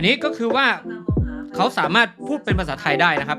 อันนี้ก็คือว่าเขาสามารถพูดเป็นภาษาไทยได้นะครับ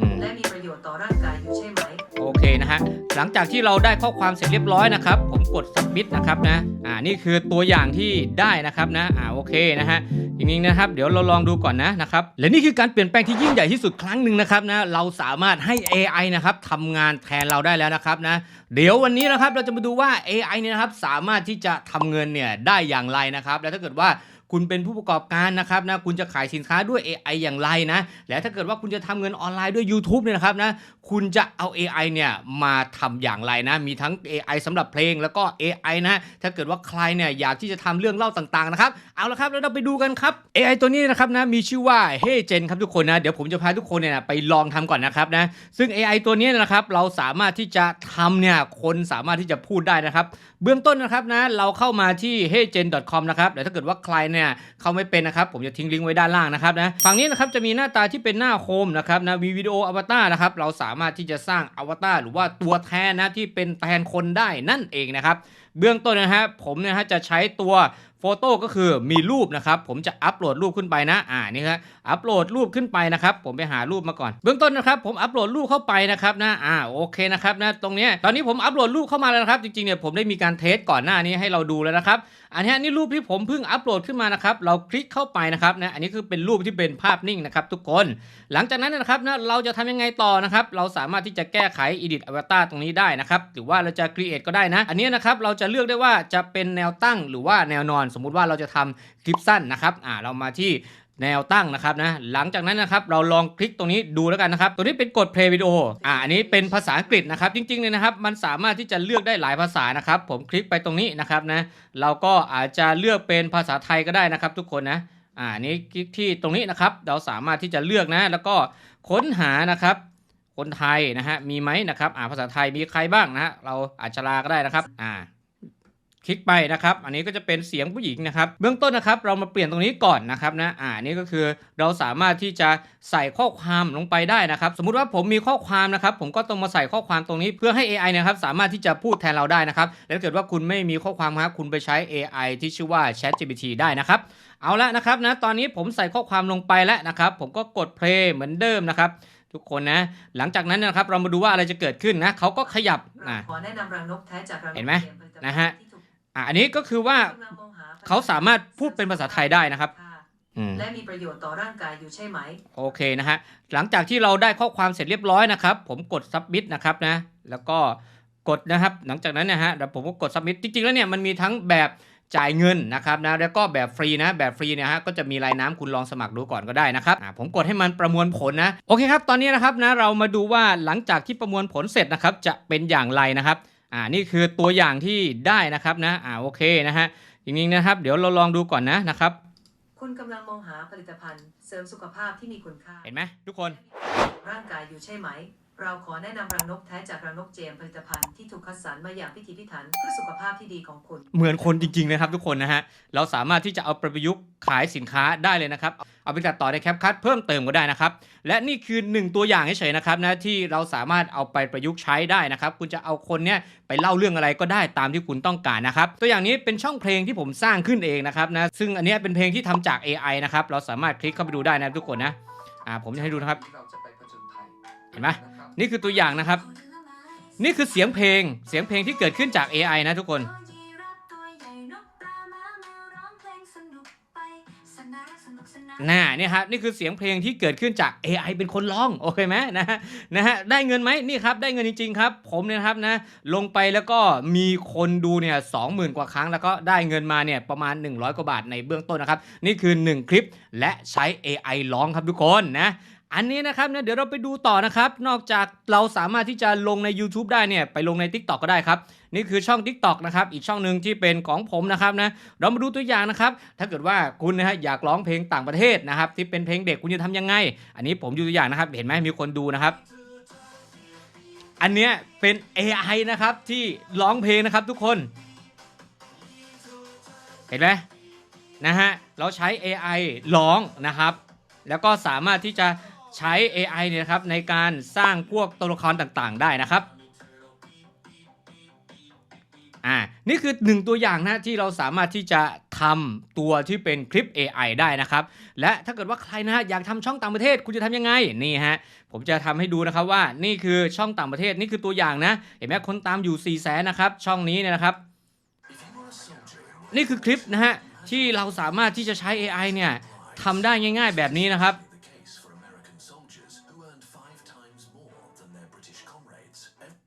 อืมและมีประโยชน์ต่อร่างกายอยู่ใช่ไหมโอเคนะฮะหลังจากที่เราได้ข้อความเสร็จเรียบร้อยนะครับ ผมกด submit นะครับนะอ่านี่คือตัวอย่างที่ได้นะครับนะอ่าโอเคนะฮะจริงๆนะครับ เดี๋ยวเราลองดูก่อนนะนะครับ และนี่คือการเปลี่ยนแปลงที่ยิ่งใหญ่ที่สุดครั้งหนึ่งนะครับนะเราสามารถให้ AI นะครับทำงานแทนเราได้แล้วนะครับนะเดี๋ยววันนี้นะครับเราจะมาดูว่า AI เนี่ยนะครับสามารถที่จะทำเงินเนี่ยได้อย่างไรนะครับ แล้วถ้าเกิดว่า คุณเป็นผู้ประกอบการนะครับนะคุณจะขายสินค้าด้วย AI อย่างไรนะและถ้าเกิดว่าคุณจะทำเงินออนไลน์ด้วย YouTube เนี่ยนะครับนะคุณจะเอา AI เนี่ยมาทำอย่างไรนะ มีทั้ง AI สำหรับเพลงแล้วก็ AI นะ ถ้าเกิดว่าใครเนี่ยอยากที่จะทำเรื่องเล่าต่างๆนะครับ เอาละครับแล้วเราไปดูกันครับ AI ตัวนี้นะครับนะมีชื่อว่า Hey Gen ครับทุกคนนะ เดี๋ยวผมจะพาทุกคนเนี่ยไปลองทำก่อนนะครับนะ ซึ่ง AI ตัวนี้นะครับเราสามารถที่จะทำเนี่ยคนสามารถที่จะพูดได้นะครับ เบื้องต้นนะครับนะเราเข้ามาที่ heygen.com นะครับแต่ถ้าเกิดว่าใครเนี่ยเข้าไม่เป็นนะครับ ผมจะทิ้งลิงก์ไว้ด้านล่างนะครับนะฝั่งนี้นะครับจะมีหน้าตาที่เป็นหน้าโฮมนะครับนะมีวิดีโออวตารนะครับเราสาามารถที่จะสร้างอวตารหรือว่าตัวแทนนะที่เป็นแทนคนได้นั่นเองนะครับ เบื้องต้นนะฮะผมเนี่ยฮะจะใช้ตัวโฟโต้ก็คือมีรูปนะครับ ผมจะอัปโหลดรูปขึ้นไปนะ อ่านี่ครับอัปโหลดรูปขึ้นไปนะครับ ผมไปหารูปมาก่อน เบื้องต้นนะครับ ผมอัปโหลดรูปเข้าไปนะครับนะ อ่าโอเคนะครับนะตรงนี้ตอนนี้ผมอัปโหลดรูปเข้ามาแล้วนะครับ จริงๆเนี่ยผมได้มีการเทสก่อนหน้านี้ให้เราดูแล้วนะครับ อันนี้นี่รูปที่ผมเพิ่งอัปโหลดขึ้นมานะครับ เราคลิกเข้าไปนะครับนะ อันนี้คือเป็นรูปที่เป็นภาพนิ่งนะครับทุกคน หลังจากนั้นนะครับนะเราจะทำยังไงต่อนะครับ เราสามารถที่จะแก้ไข edit avatar ตรงนี้ได้นะครับ หรือว่าเราจะ create ก็ได้นะ อันนี้นะครับเราจะะเลือกได้ว่าจะเป็นแนวตั้งหรือว่าแนวนอน สมมุติว่าเราจะทำคลิปสั้นนะครับอ่าเรามาที่แนวตั้งนะครับนะหลังจากนั้นนะครับเราลองคลิกตรงนี้ดูแล้วกันนะครับตัวนี้เป็นกด play video อ่าอันนี้เป็นภาษาอังกฤษนะครับจริงๆเลยนะครับมันสามารถที่จะเลือกได้หลายภาษานะครับผมคลิกไปตรงนี้นะครับนะเราก็อาจจะเลือกเป็นภาษาไทยก็ได้นะครับ ทุกคนนะอ่านี่คลิกที่ตรงนี้นะครับ เราสามารถที่จะเลือกนะ แล้วก็ค้นหานะครับคนไทยนะฮะมีไหมนะครับอ่าภาษาไทยมีใครบ้างนะฮะเราอาจจะลาก็ได้นะครับอ่า คลิกไปนะครับ อันนี้ก็จะเป็นเสียงผู้หญิงนะครับ เบื้องต้นนะครับ เรามาเปลี่ยนตรงนี้ก่อนนะครับนะ อ่า นี่ก็คือเราสามารถที่จะใส่ข้อความลงไปได้นะครับ สมมุติว่าผมมีข้อความนะครับ ผมก็ต้องมาใส่ข้อความตรงนี้เพื่อให้ AI เนะครับ สามารถที่จะพูดแทนเราได้นะครับ แล้วถ้าเกิดว่าคุณไม่มีข้อความครับ คุณไปใช้ AI ที่ชื่อว่า ChatGPT ได้นะครับ เอาละนะครับนะ ตอนนี้ผมใส่ข้อความลงไปแล้วนะครับ ผมก็กด play เหมือนเดิมนะครับทุกคนนะ หลังจากนั้นนะครับ เรามาดูว่าอะไรจะเกิดขึ้นนะเขาก็ขยับอ่าขอแนะนำรังนกแท้จากรังนกเห็นไหมตรียผลิตภัณฑ์นะฮะที่ถูก อ่าอันนี้ก็คือว่ากำลังมองหผลิตภัณฑ์เขาสามารถพูดเป็นภาษาไทยได้นะครับอืมและมีประโยชน์ต่อร่างกายอยู่ใช่ไหม โอเคนะฮะ หลังจากที่เราได้ข้อความเสร็จเรียบร้อยนะครับ ผมกด submit นะครับนะ แล้วก็กดนะครับ หลังจากนั้นนะฮะเดี๋ยวผมก็กด submit จริงๆ แล้วเนี่ยมันมีทั้งแบบจ่ายเงินนะครับนะ แล้วก็แบบฟรีนะ แบบฟรีเนี่ยฮะ ก็จะมีรายน้ำคุณลองสมัครดูก่อนก็ได้นะครับอ่าผมกดให้มันประมวลผลนะ โอเคครับ ตอนนี้นะครับนะ เรามาดูว่าหลังจากที่ประมวลผลเสร็จนะครับ จะเป็นอย่างไรนะครับ อ่านี่คือตัวอย่างที่ได้นะครับนะอ่าโอเคนะฮะจริงๆนะครับ เดี๋ยวเราลองดูก่อนนะนะครับ คุณกำลังมองหาผลิตภัณฑ์เสริมสุขภาพที่มีคุณค่าเห็นไหมทุกคน ร่างกายอยู่ใช่ไหม เราขอแนะนำรังนกแท้จากรังนกเจมผลิตภัณฑ์ที่ถูกคัดสรรมาอย่างพิถีพิถันเพื่อสุขภาพที่ดีของคุณ เหมือนคนจริงๆนะครับทุกคนนะฮะ เราสามารถที่จะเอาไปประยุกต์ขายสินค้าได้เลยนะครับ เอาไปตัดต่อในแคปคัดเพิ่มเติมก็ได้นะครับ และนี่คือหนึ่งตัวอย่างเฉยๆนะครับนะที่เราสามารถเอาไปประยุกต์ใช้ได้นะครับ คุณจะเอาคนเนี้ยไปเล่าเรื่องอะไรก็ได้ตามที่คุณต้องการนะครับ ตัวอย่างนี้เป็นช่องเพลงที่ผมสร้างขึ้นเองนะครับนะ ซึ่งอันเนี้ยเป็นเพลงที่ทำจาก AI นะครับ เราสามารถคลิกเข้าไปดูได้นะทุกคนนะ อ่า ผมจะให้ดูนะครับเราจะไปผจญภัยเห็นไหม นี่คือตัวอย่างนะครับ นี่คือเสียงเพลงเสียงเพลงที่เกิดขึ้นจาก AI นะทุกคน น่าเนี่ยครับนี่คือเสียงเพลงที่เกิดขึ้นจาก AI เป็นคนร้องโอเคไหมนะฮะนะฮะได้เงินไหมนี่ครับได้เงินจริง ๆ ครับ ผมเนี่ยครับนะลงไปแล้วก็มีคนดูเนี่ยสองหมื่นกว่าครั้งแล้วก็ได้เงินมาเนี่ยประมาณ 100 กว่าบาทในเบื้องต้นนะครับ นี่คือ 1 คลิปและใช้ AI ร้องครับทุกคนนะ อันนี้นะครับเนี่ยเดี๋ยวเราไปดูต่อนะครับ นอกจากเราสามารถที่จะลงใน YouTube ได้เนี่ยไปลงใน TikTok ก็ได้ครับ นี่คือช่อง TikTok นะครับอีกช่องหนึ่งที่เป็นของผมนะครับนะเรามาดูตัวอย่างนะครับ ถ้าเกิดว่าคุณนะฮะอยากร้องเพลงต่างประเทศนะครับที่เป็นเพลงเด็กคุณจะทำยังไง อันนี้ผมดูตัวอย่างนะครับ เห็นไหมมีคนดูนะครับ อันเนี้ยเป็น AI นะครับที่ร้องเพลงนะครับทุกคน เห็นไหมนะฮะเราใช้ AI ร้องนะครับ แล้วก็สามารถที่จะ ใช้ AI เนี่ยนะครับในการสร้างพวกตัวละครต่างๆ ได้นะครับอ่านี่คือหนึ่งตัวอย่างนะที่เราสามารถที่จะทำตัวที่เป็นคลิป AI ได้นะครับ และถ้าเกิดว่าใครนะฮะอยากทำช่องต่างประเทศคุณจะทำยังไงนี่ฮะผมจะทำให้ดูนะครับว่านี่คือช่องต่างประเทศนี่คือตัวอย่างนะ เห็นไหมคนตามอยู่4ี่แสนนะครับช่องนี้เนี่ยนะครับ นี่คือคลิปนะฮะที่เราสามารถที่จะใช้ AI เนี่ยทำได้ง่าย ๆ แบบนี้นะครับ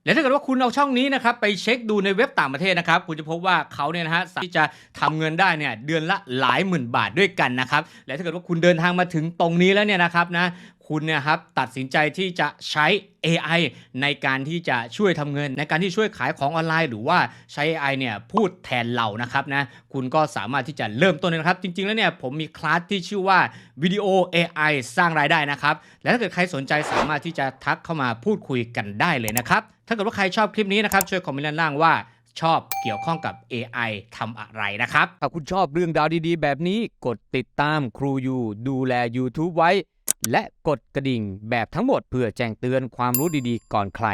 และถ้าเกิดว่าคุณเอาช่องนี้นะครับไปเช็คดูในเว็บต่างประเทศนะครับคุณจะพบว่าเขาเนี่ยนะฮะที่จะทำเงินได้เนี่ยเดือนละหลายหมื่นบาทด้วยกันนะครับและถ้าเกิดว่าคุณเดินทางมาถึงตรงนี้แล้วเนี่ยนะครับนะ คุณเนี่ยครับตัดสินใจที่จะใช้ AI ในการที่จะช่วยทำเงิน ในการที่ช่วยขายของออนไลน์ หรือว่าใช้ AI เนี่ยพูดแทนเรานะครับนะคุณก็สามารถที่จะเริ่มต้นเลยนะครับ จริง ๆ แล้วเนี่ยผมมีคลาสที่ชื่อว่าวิดีโอ AI สร้างรายได้นะครับ และถ้าเกิดใครสนใจสามารถที่จะทักเข้ามาพูดคุยกันได้เลยนะครับ ถ้าเกิดว่าใครชอบคลิปนี้นะครับช่วยคอมเมนต์ด้านล่างว่าชอบเกี่ยวข้องกับ AI ทำอะไรนะครับ ถ้าคุณชอบเรื่องราวดีๆ แบบนี้ กดติดตามครูยูดูแล YouTube ไว้ และกดกระดิ่งแบบทั้งหมดเพื่อแจ้งเตือนความรู้ดีๆก่อนใคร